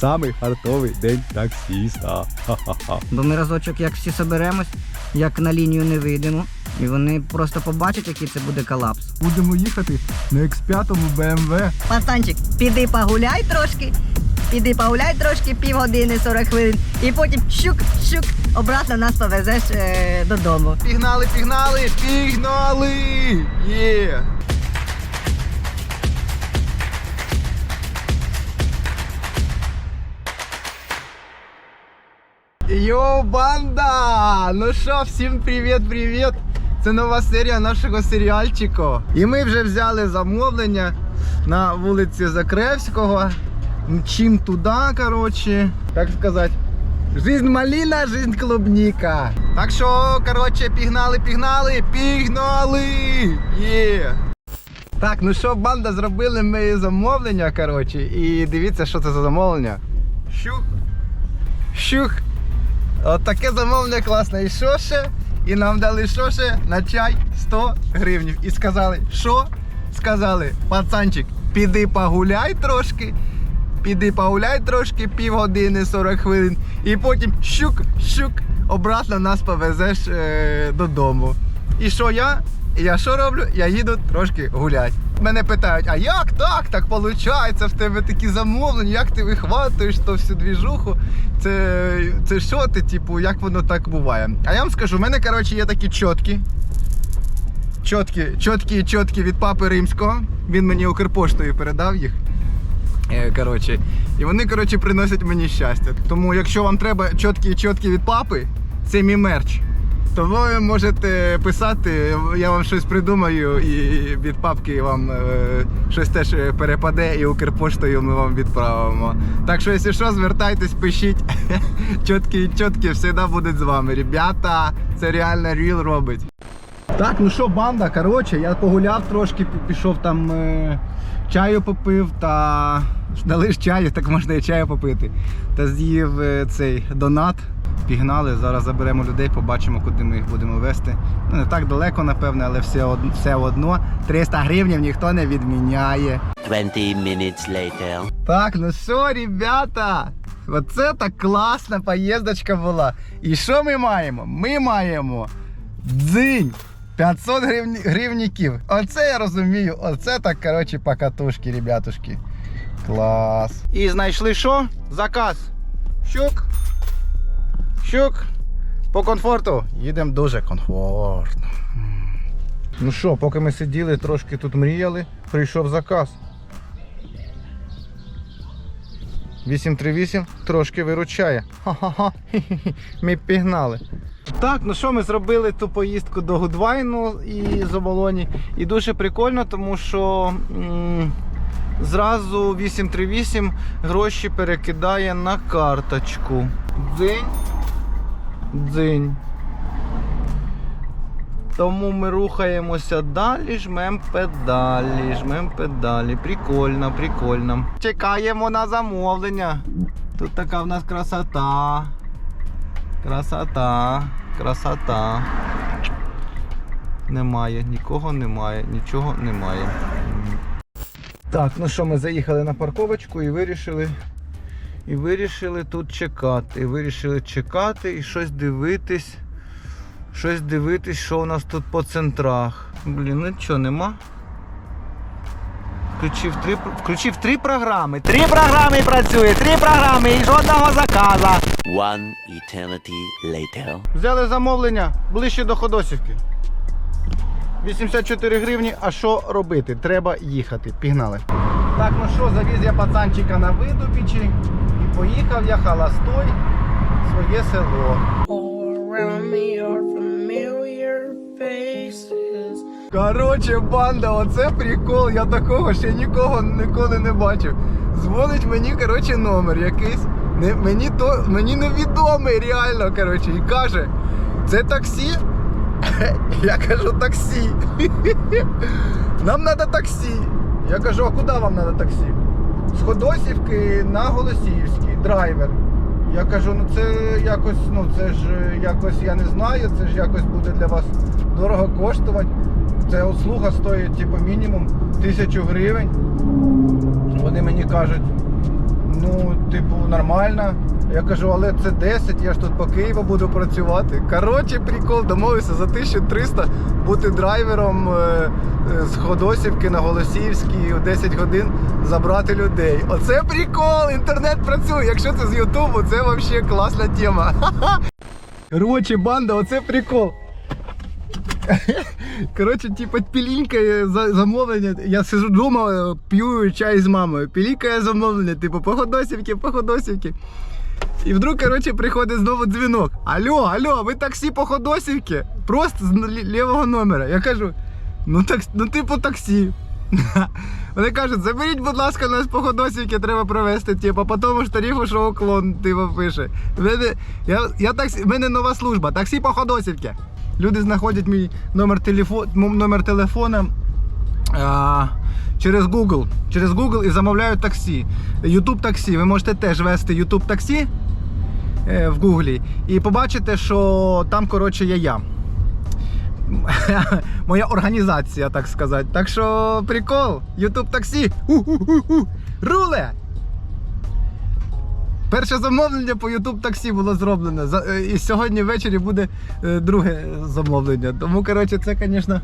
самий хартовий день таксіста. Ха-ха-ха. Бо ми разочок, як всі соберемось, як на лінію не вийдемо, і вони просто побачать, який це буде колапс. Будемо їхати на X5 BMW. Пацанчик, піди погуляй трошки, піди погуляй трошки, півгодини, 40 хвилин, і потім щук-щук, обратно нас повезеш е, додому. Пігнали, пігнали, пігнали! Є! Йоу, банда! Ну що, всім привіт-привіт! Це нова серія нашого серіальчику. І ми вже взяли замовлення на вулиці Закревського. Чим туди, коротше, так сказати. Жизнь малина, жизнь клубника. Так що, коротше, пігнали, пігнали, пігнали! Є! Так, ну що, банда, зробили ми замовлення, коротше, і дивіться, що це за замовлення. Щух. Щух. От таке замовлення класне. І що ще? І нам дали що ще? На чай 100 гривнів. І сказали, що? Сказали, пацанчик, піди погуляй трошки. Піди погуляй трошки, півгодини, 40 хвилин. І потім щук, щук, обратно нас повезеш е, додому. І що я? Я що роблю? Я їду трошки гулять. Мене питають, а як так? Так виходить, в тебе такі замовлення, як ти вихватуєш то всю двіжуху? Це, це що ти, типу, як воно так буває? А я вам скажу, в мене, коротше, є такі чоткі. Чоткі, чоткі, чоткі від папи римського. Він мені Укрпоштою передав їх. Е, Коротше, і вони коротше, приносять мені щастя. Тому якщо вам треба чоткі чоткі від папи, це мій мерч. То ви можете писати, я вам щось придумаю, і від папки вам е, щось теж перепаде, і Укрпоштою ми вам відправимо. Так що, якщо що, звертайтесь, пишіть. Чоткі чоткі завжди будуть з вами. Ребята, це реально ріл робить. Так, ну що, банда, коротше, я погуляв трошки, пішов там е, чаю попив та дали ж чаю, так можна і чаю попити. Та з'їв е, цей донат. Пігнали, зараз заберемо людей, побачимо, куди ми їх будемо вести. Ну, не так далеко, напевне, але все, од... все одно. 300 гривень ніхто не відміняє. 20 minutes later. Так, ну що, ребята? Оце так класна поїздочка була. І що ми маємо? Ми маємо дзинь. 500 гривні, гривніків. Оце я розумію. Оце так, коротше, покатушки, ребятушки. Клас. І знайшли що? Заказ. Щук. Щук. По комфорту. Їдемо дуже комфортно. Ну що, поки ми сиділи, трошки тут мріяли, прийшов заказ. 838 трошки виручає. Ха-ха-ха. Ми пігнали. Так, ну що, ми зробили ту поїздку до Гудвайну і з оболоні. І дуже прикольно, тому що м, зразу 838 гроші перекидає на карточку. Дзинь. Дзинь. Тому ми рухаємося далі, жмем педалі, жмем педалі. Прикольно, прикольно. Чекаємо на замовлення. Тут така в нас красота. Красота, красота. Немає, нікого немає, нічого немає. Так, ну що, ми заїхали на парковочку і вирішили. І вирішили тут чекати. І вирішили чекати і щось дивитись. Щось дивитись, що у нас тут по центрах. Блін, ну нічого нема. Включив три, включив три програми. Три програми працює, три програми і жодного заказа. One eternity later. Взяли замовлення ближче до Ходосівки. 84 гривні, а що робити? Треба їхати. Пігнали. Так, ну що, завіз я пацанчика на видобічі поїхав я холостой в своє село. Короче, банда, оце прикол. Я такого ще нікого ніколи не бачив. Дзвонить мені, короче, номер якийсь. Не, мені, то, мені невідомий реально, короче, і каже, це таксі? Я кажу, таксі. Нам треба таксі. Я кажу, а куди вам треба таксі? З Ходосівки на Голосіївський, драйвер. Я кажу, ну це якось, ну це ж якось я не знаю, це ж якось буде для вас дорого коштувати. Це услуга стоїть типу мінімум тисячу гривень. Вони мені кажуть, ну, типу, нормально. Я кажу, але це 10, я ж тут по Києву буду працювати. Коротше, прикол, домовився за 1300 бути драйвером е, е, з Ходосівки на Голосіївській у 10 годин забрати людей. Оце прикол! Інтернет працює. Якщо це з Ютубу, це взагалі класна тема. Коротше, банда, оце прикол. Коротше, типу, пілінькає замовлення. Я сижу вдома, п'ю чай з мамою. Пілінькає замовлення, типу, походосівки, походосівки. І вдруг, коротше, приходить знову дзвінок. Алло, алло, ви таксі походосівки? Просто з лівого номера. Я кажу, ну так, ну типу таксі. Вони кажуть, заберіть, будь ласка, нас по Ходосівки треба провести, типу, по тому ж тарифу, що уклон, типу, пише. Я, я таксі, в мене нова служба, таксі по Ходосівки. Люди знаходять мій номер, телефо, номер телефона а, через Google. Через Google і замовляють таксі. YouTube таксі. Ви можете теж вести YouTube таксі е, в Гуглі і побачите, що там, коротше, є я. Моя організація, так сказати. Так що прикол, YouTube таксі. Руле! Перше замовлення по YouTube таксі було зроблено. Е, І сьогодні ввечері буде е, друге замовлення. Тому, коротше, це, звісно.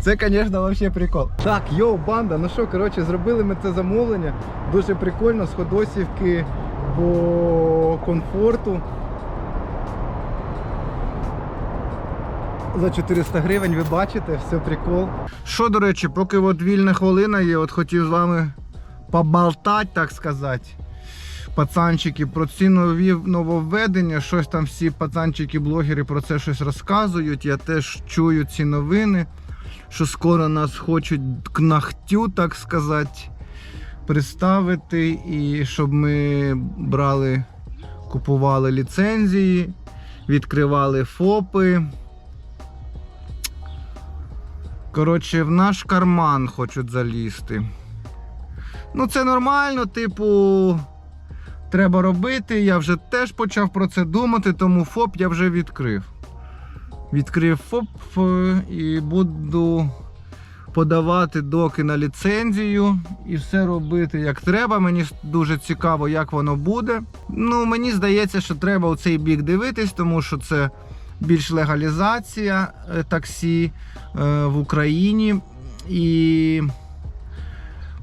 Це, звісно, взагалі прикол. Так, йоу, банда, ну що, коротше, зробили ми це замовлення. Дуже прикольно з Ходосівки по комфорту. За 400 гривень ви бачите, все прикол. Що, до речі, поки от вільна хвилина є, от хотів з вами поболтати, так сказати. Пацанчики про ці нові нововведення, щось там всі пацанчики-блогери про це щось розказують. Я теж чую ці новини, що скоро нас хочуть к нахтю, так сказати, представити, і щоб ми брали, купували ліцензії, відкривали ФОПи. Коротше, в наш карман хочуть залізти. Ну, це нормально, типу, треба робити. Я вже теж почав про це думати, тому ФОП я вже відкрив. Відкрив ФОП е, і буду подавати доки на ліцензію і все робити як треба. Мені дуже цікаво, як воно буде. Ну, мені здається, що треба у цей бік дивитись, тому що це більш легалізація е, таксі е, в Україні. І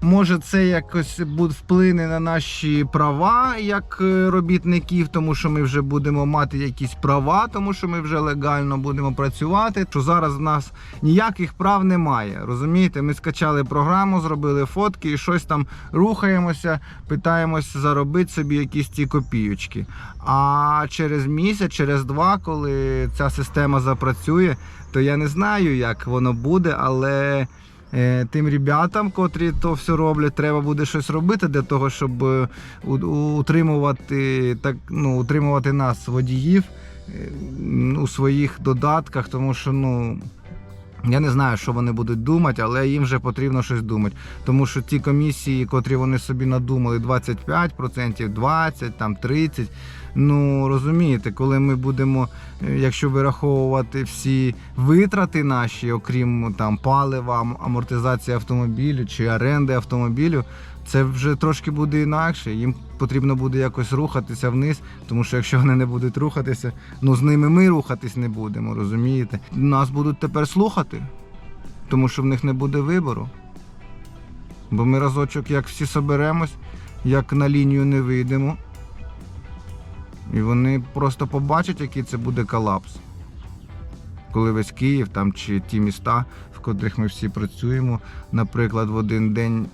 може це якось буде вплине на наші права як е, робітників, тому що ми вже будемо мати якісь права, тому що ми вже легально будемо працювати. Що зараз в нас ніяких прав немає. Розумієте, ми скачали програму, зробили фотки і щось там рухаємося, питаємось заробити собі якісь ці копійочки. А через місяць, через два, коли ця система запрацює, то я не знаю, як воно буде, але тим ребятам, котрі то все роблять, треба буде щось робити для того, щоб е, утримувати, так, ну, утримувати нас, водіїв, е, у своїх додатках, тому що ну. Я не знаю, що вони будуть думати, але їм вже потрібно щось думати. Тому що ті комісії, котрі вони собі надумали 25%, 20%, там 30%. Ну розумієте, коли ми будемо, е, якщо вираховувати всі витрати наші, окрім там палива, амортизації автомобілю чи оренди автомобілю, це вже трошки буде інакше. Їм потрібно буде якось рухатися вниз, тому що якщо вони не будуть рухатися, ну з ними ми рухатись не будемо, розумієте? Нас будуть тепер слухати, тому що в них не буде вибору. Бо ми разочок, як всі соберемось, як на лінію не вийдемо. І вони просто побачать, який це буде колапс. Коли весь Київ там чи ті міста, в котрих ми всі працюємо, наприклад, в один день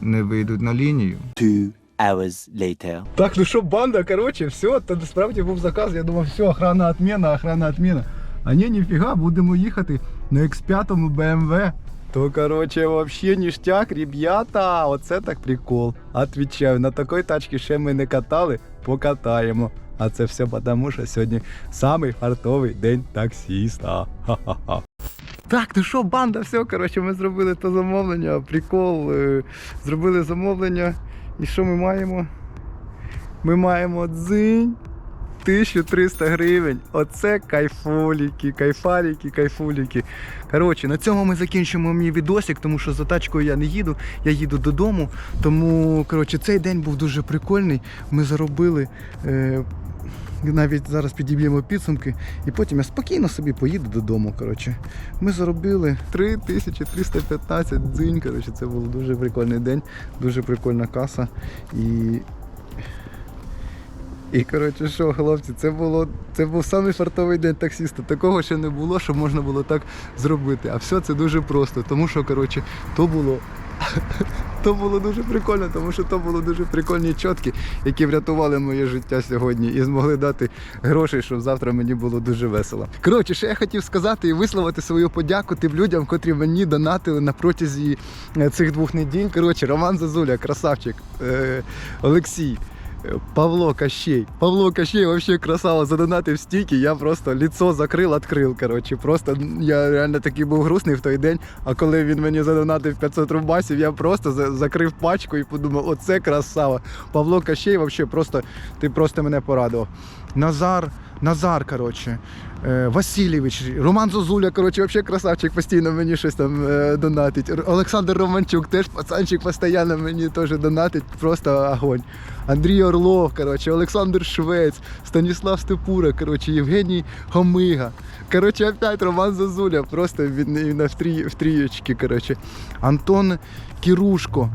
не вийдуть на лінію. Two hours later. Так, ну що, банда, короче, все, то насправді був заказ. Я думав, все, охрана отмена, охрана отмена. А ні, ніфіга, будемо їхати на X5 BMW. То, короче, вообще ништяк, ребята, оце так прикол. Отвічаю, на такій тачці ще ми не катали, покатаємо. А це все тому, що сьогодні самий фартовий день таксіста. Ха-ха-ха. Так, ну що, банда, все, коротше, ми зробили то замовлення, прикол, е, зробили замовлення. І що ми маємо? Ми маємо дзинь. 1300 гривень. Оце кайфуліки, кайфаліки, кайфуліки. Коротше, на цьому ми закінчимо мій відосик, тому що за тачкою я не їду, я їду додому. Тому, коротше, цей день був дуже прикольний. Ми заробили. Е, навіть зараз підіб'ємо підсумки, і потім я спокійно собі поїду додому. Коротше. Ми заробили 3315 дзинь. Коротше, це був дуже прикольний день, дуже прикольна каса. І і коротше, що, хлопці, це було це був самий фартовий день таксиста. Такого ще не було, щоб можна було так зробити. А все це дуже просто. Тому що, коротше, то було. То було дуже прикольно, тому що то були дуже прикольні чотки, які врятували моє життя сьогодні і змогли дати гроші, щоб завтра мені було дуже весело. Коротше, що я хотів сказати і висловити свою подяку тим людям, котрі мені донатили на протязі е, цих двох неділь. Коротше, Роман Зазуля, красавчик, е, Олексій. Павло Кощей. Павло Кощей вообще красава задонатив стільки, я просто лицо закрил, відкрив. Коротше, просто я реально такий був грустний в той день. А коли він мені задонатив 500 рубасів, я просто за- закрив пачку і подумав, оце красава. Павло Кощей, вообще просто ти просто мене порадував. Назар, Назар, коротше. е, Васильович, Роман Зозуля, коротше, вообще красавчик, постійно мені щось там е, донатить. Олександр Романчук, теж пацанчик постійно мені теж донатить, просто огонь. Андрій Орлов, коротше, Олександр Швець, Станіслав Степура, коротше, Євгеній Гомига. Коротше, опять Роман Зозуля, просто він він в, трі, в трієчки, коротше. Антон Кірушко.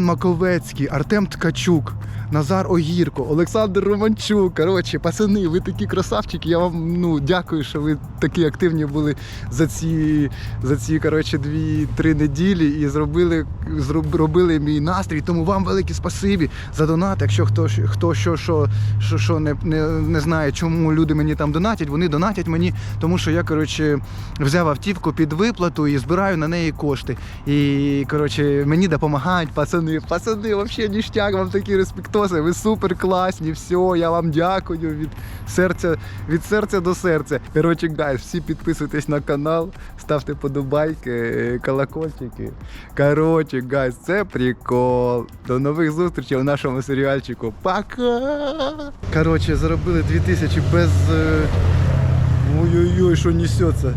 Маковецький, Артем Ткачук, Назар Огірко, Олександр Романчук. Коротше, пацани, ви такі красавчики. Я вам ну, дякую, що ви такі активні були за ці, за ці коротше, дві-три неділі і зробили, зробили мій настрій. Тому вам велике спасибі за донат. Якщо хто, хто що, що, що, що не, не, не знає, чому люди мені там донатять, вони донатять мені, тому що я коротше, взяв автівку під виплату і збираю на неї кошти. І коротше, мені допомагають пацани. Пацани, взагалі ніштяк, вам такі респектоси. Ви супер класні. Все, я вам дякую від серця, від серця до серця. Коротше, гайс, всі підписуйтесь на канал, ставте подобайки, е, колокольчики. Коротше, гайс, це прикол. До нових зустрічей у нашому серіальчику. Пока! Коротше, заробили 2000 без. е, Ой-ой-ой, що несеться.